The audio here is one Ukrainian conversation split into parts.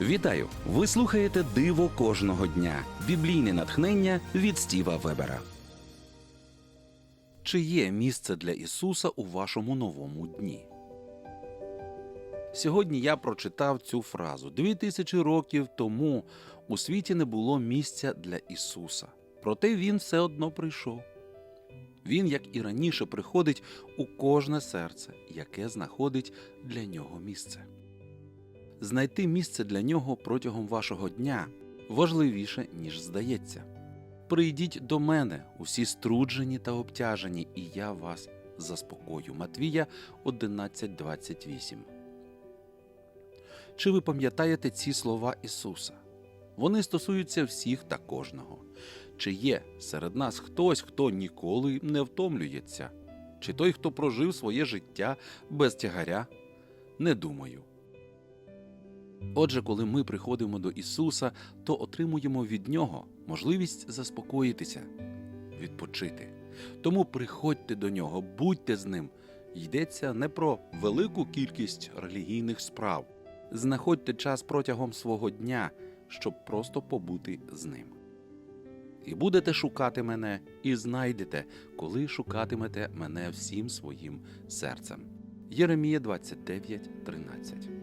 Вітаю! Ви слухаєте Диво кожного дня. Біблійне натхнення від Стіва Вебера. Чи є місце для Ісуса у вашому новому дні? Сьогодні я прочитав цю фразу. Дві тисячі років тому у світі не було місця для Ісуса. Проте Він все одно прийшов. Він, як і раніше, приходить у кожне серце, яке знаходить для нього місце. Знайти місце для нього протягом вашого дня важливіше, ніж здається. Прийдіть до мене, усі струджені та обтяжені, і я вас заспокою. Матвія 11.28 Чи ви пам'ятаєте ці слова Ісуса? Вони стосуються всіх та кожного. Чи є серед нас хтось, хто ніколи не втомлюється? Чи той, хто прожив своє життя без тягаря? Не думаю. Отже, коли ми приходимо до Ісуса, то отримуємо від Нього можливість заспокоїтися, відпочити. Тому приходьте до Нього, будьте з Ним. Йдеться не про велику кількість релігійних справ. Знаходьте час протягом свого дня, щоб просто побути з Ним. І будете шукати мене, і знайдете, коли шукатимете мене всім своїм серцем. Єремія 29, 13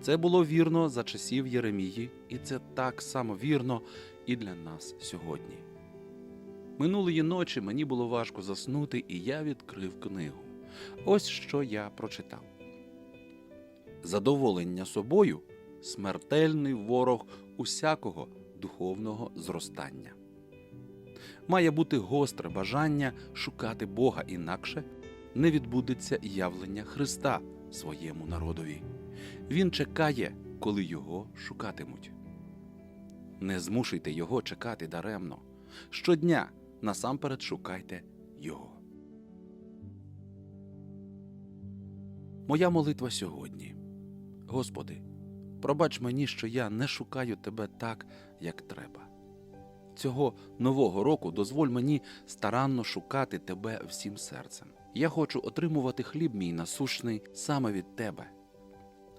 це було вірно за часів Єремії, і це так само вірно і для нас сьогодні. Минулої ночі мені було важко заснути, і я відкрив книгу. Ось що я прочитав. Задоволення собою смертельний ворог усякого духовного зростання. Має бути гостре бажання шукати Бога інакше не відбудеться явлення Христа своєму народові. Він чекає, коли його шукатимуть. Не змушуйте його чекати даремно. Щодня насамперед шукайте його. Моя молитва сьогодні. Господи, пробач мені, що я не шукаю Тебе так, як треба. Цього нового року дозволь мені старанно шукати Тебе всім серцем. Я хочу отримувати хліб мій насушний саме від Тебе.